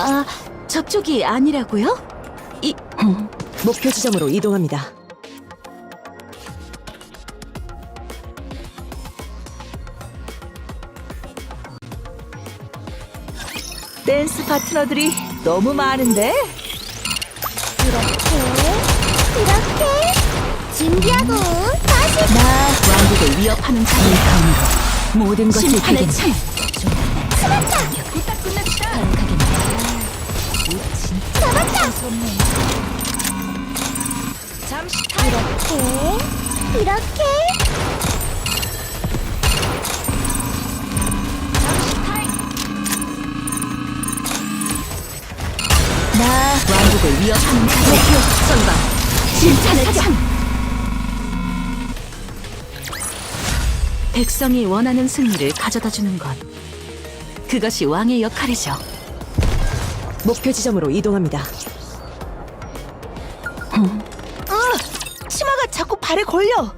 아, 저쪽이 아니라고요? 이, 목표 지점으로 이동합니다. 댄스 파트너들이 너무 많은데? 이렇게 준비하고 다시 나 왕국을 위협하는 자의 가운데 모든 것을 심판의 비긴 창! 잡았다 잠시 이렇게 이렇게 나 왕국을 위협하는 목표 전방 심판의 창! 백성이 원하는 승리를 가져다 주는 것 그것이 왕의 역할이죠 목표 지점으로 이동합니다. 아! 치마가 자꾸 발에 걸려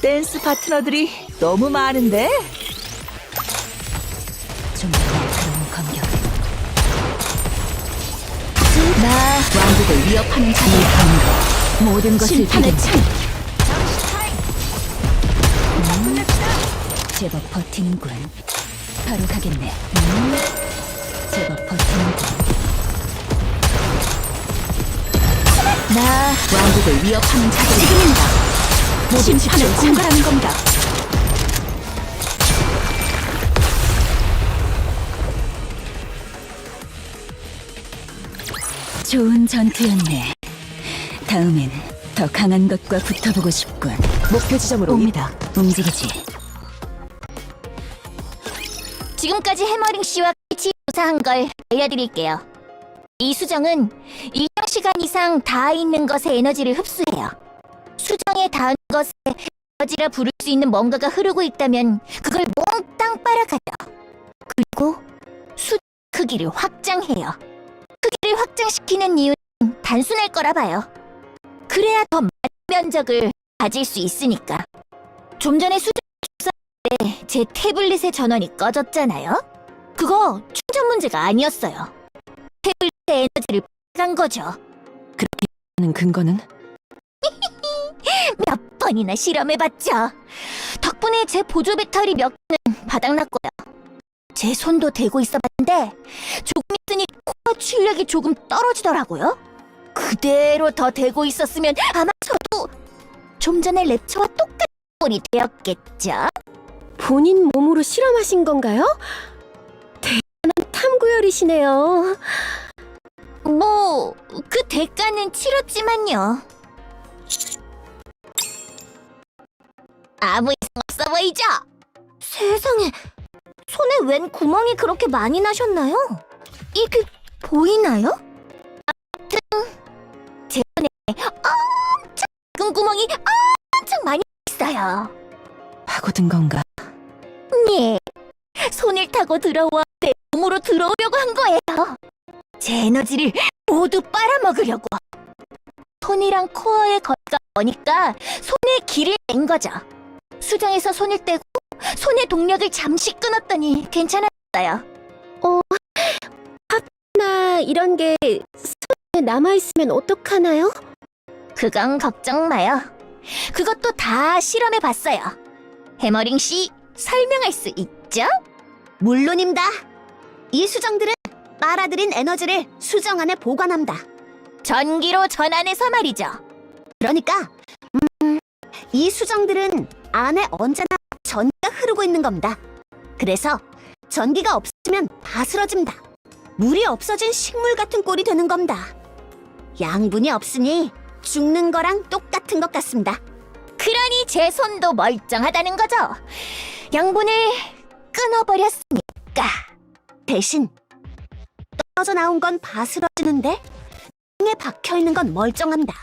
댄스 파트너들이 너무 많은데? 좀 날카로운 검격 나 왕국을 위협하는 자의 가운데 모든 것을 심판의 창! 제법 버티는군. 바로 가겠네. 음, 제법 버티는군. 나 왕국을 위협하는 자들 지금입니다. 모든 심판을 공갈하는 겁니다. 좋은 전투였네. 다음엔 더 강한 것과 붙어보고 싶군. 목표 지점으로 이- 옵니다. 움직이지. 지금까지 해머링 씨와 같이 조사한 걸 알려드릴게요. 이 수정은 일정 시간 이상 닿아 있는 것의 에너지를 흡수해요. 수정에 닿은 것에 에너지라 부를 수 있는 뭔가가 흐르고 있다면 그걸 몽땅 빨아가요. 그리고 수 크기를 확장해요. 크기를 확장시키는 이유는 단순할 거라 봐요. 그래야 더 많은 면적을 가질 수 있으니까. 좀 전에 수정 때제 태블릿의 전원이 꺼졌잖아요. 그거 충전 문제가 아니었어요. 태블릿의 에너지를 간 거죠. 하는 근거는 몇 번이나 실험해봤죠. 덕분에 제 보조 배터리 몇 개는 바닥났고요. 제 손도 대고 있어봤는데 조금 있으니 코어 출력이 조금 떨어지더라고요. 그대로 더 대고 있었으면 아마 저도 좀 전에 랩처와 똑같은 꼴이 되었겠죠. 본인 몸으로 실험하신 건가요? 대단한 탐구열이시네요. 뭐, 그 대가는 치렀지만요. 아무 이상 없어 보이죠? 세상에, 손에 웬 구멍이 그렇게 많이 나셨나요? 이게 보이나요? 아무튼, 제 손에 엄청 작은 구멍이 엄청 많이 있어요. 파고든 건가? 타고 들어와 내 몸으로 들어오려고 한 거예요. 제 에너지를 모두 빨아먹으려고. 손이랑 코어의 거리가 머니까 손에 길을 낸 거죠. 수정에서 손을 떼고 손의 동력을 잠시 끊었더니 괜찮았어요. 나 이런 게 손에 남아 있으면 어떡하나요? 그건 걱정 마요. 그것도 다 실험해 봤어요. 해머링 씨 설명할 수 있죠? 물론입니다. 이 수정들은 빨아들인 에너지를 수정 안에 보관합니다. 전기로 전환해서 말이죠. 그러니까 음, 이 수정들은 안에 언제나 전기가 흐르고 있는 겁니다. 그래서 전기가 없으면 다 쓰러집니다. 물이 없어진 식물 같은 꼴이 되는 겁니다. 양분이 없으니 죽는 거랑 똑같은 것 같습니다. 그러니 제 손도 멀쩡하다는 거죠. 양분을 끊어버렸으니까. 대신 떨어져 나온 건 바스러지는데 땅에 박혀 있는 건 멀쩡합니다.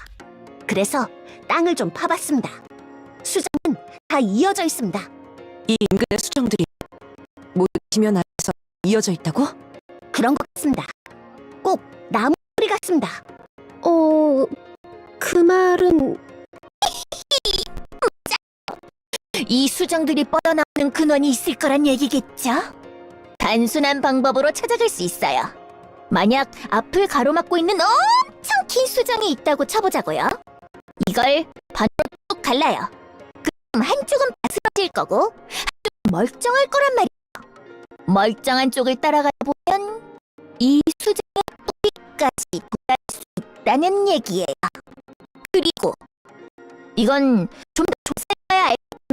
그래서 땅을 좀 파봤습니다. 수정은 다 이어져 있습니다. 이 인근의 수정들이 모두 지면 아래서 이어져 있다고? 그런 것 같습니다. 꼭 나무 소리 같습니다. 이 수, 수정들이 뻗어나오는 근원이 있을 거란 얘기겠죠? 단순한 방법으로 찾아갈 수 있어요. 만약 앞을 가로막고 있는 엄청 긴 수정이 있다고 쳐보자고요. 이걸 반으로 쭉 갈라요. 그럼 한쪽은 바스러질 거고 한쪽은 멀쩡할 거란 말이에요. 멀쩡한 쪽을 따라가 보면 이 수정의 뿌리까지 도달 수 있다는 얘기예요. 그리고 이건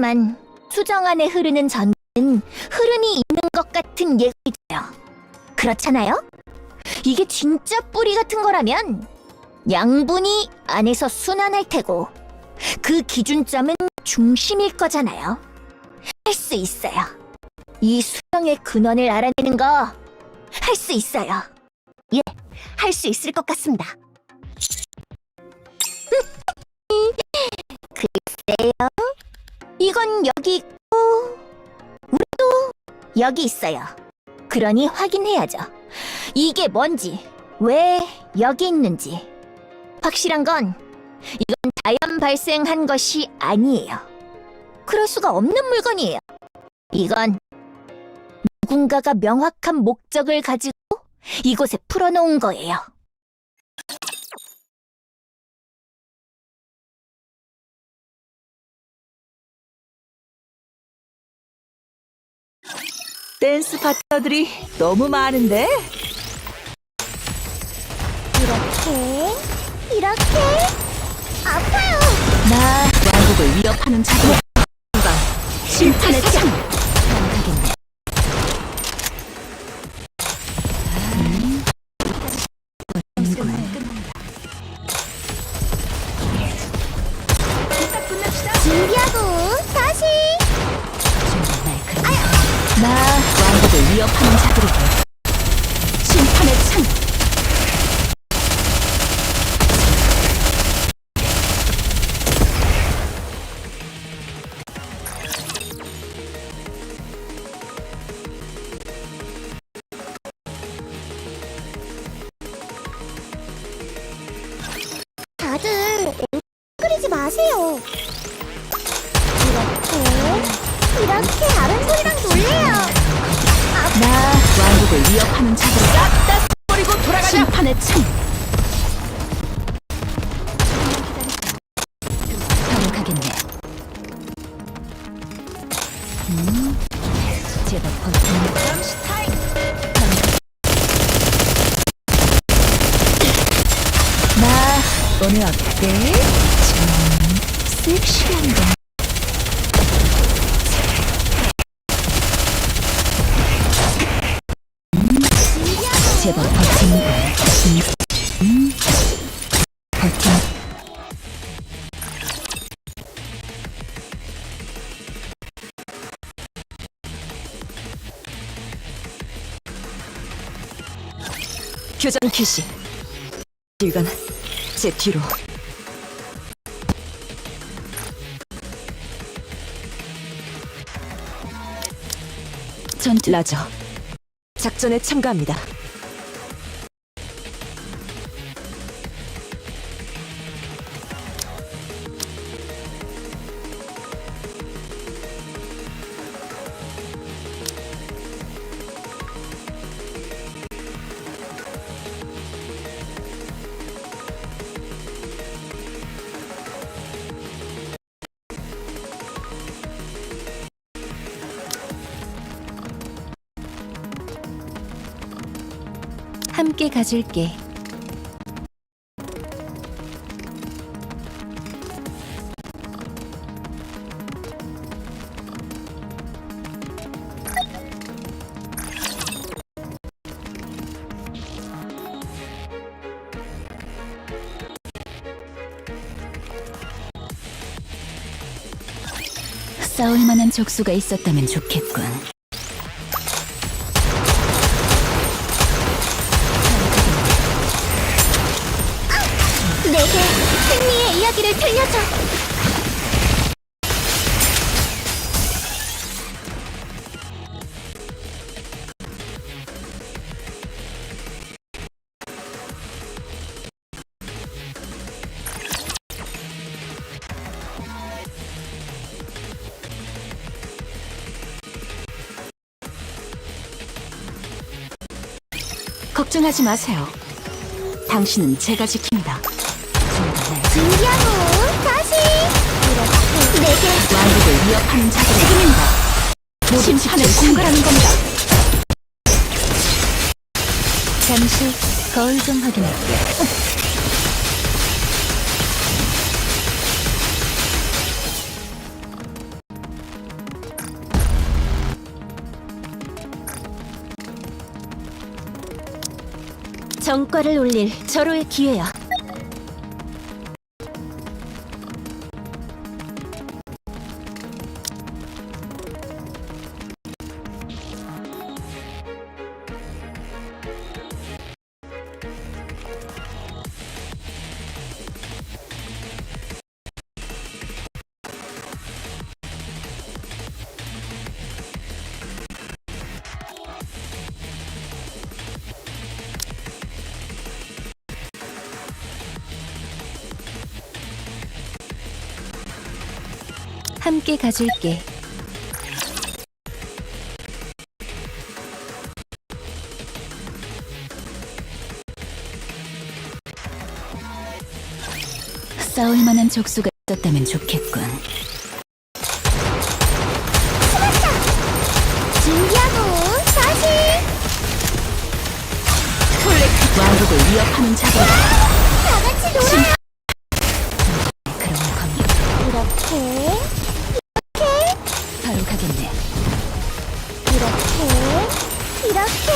만 수정 안에 흐르는 전기는 흐름이 있는 것 같은 있어요. 그렇잖아요? 이게 진짜 뿌리 같은 거라면 양분이 안에서 순환할 테고 그 기준점은 중심일 거잖아요. 할 수 있어요. 이 수정의 근원을 알아내는 거 할 수 있어요. 예, 할 수 있을 것 같습니다. 글쎄요. 이건 여기 있고 우리도 여기 있어요. 그러니 확인해야죠. 이게 뭔지, 왜 여기 있는지. 확실한 건 이건 자연 발생한 것이 아니에요. 그럴 수가 없는 물건이에요. 이건 누군가가 명확한 목적을 가지고 이곳에 풀어놓은 거예요. 댄스 파트너들이 너무 많은데? 이렇게, 이렇게? 아파요. 나 왕국을 위협하는 자들 심판의 창 위협하는 자들 싹다 버리고 돌아가자. 심판의 창 제법 버티는 거야. 버티는. 교전 캐시. 이건 제 뒤로. 전투 라저. 작전에 참가합니다. 함께 가줄게. 싸울 만한 적수가 있었다면 좋겠군. 틀렸죠? 걱정하지 마세요. 당신은 제가 지킵니다. 진기하고 내게 왕국을 위협하는 자들을 지킵니다. 모든 판을 공갈하는 겁니다. 잠시 거울 좀 확인할게. 정과를 올릴 절호의 기회야. 함께 가줄게. 싸울 만한 족수가 있었다면 좋겠군. 준비하고 다시 왕국을 위협하는 자들 가겠네. 이렇게 이렇게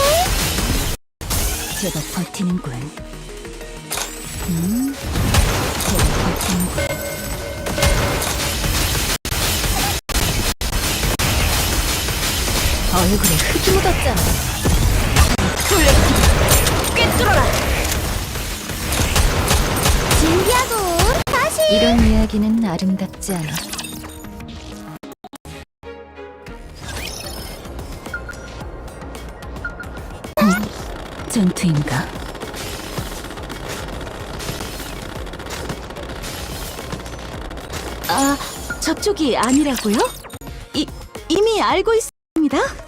제가 버티는군. 음, 제가 버티는군. 얼굴에 흙이 묻었잖아. 꿰뚫어라! 준비하고 다시 이런 이야기는 아름답지 않아. 전투인가? 아, 저쪽이 아니라고요? 이, 이미 알고 있습니다.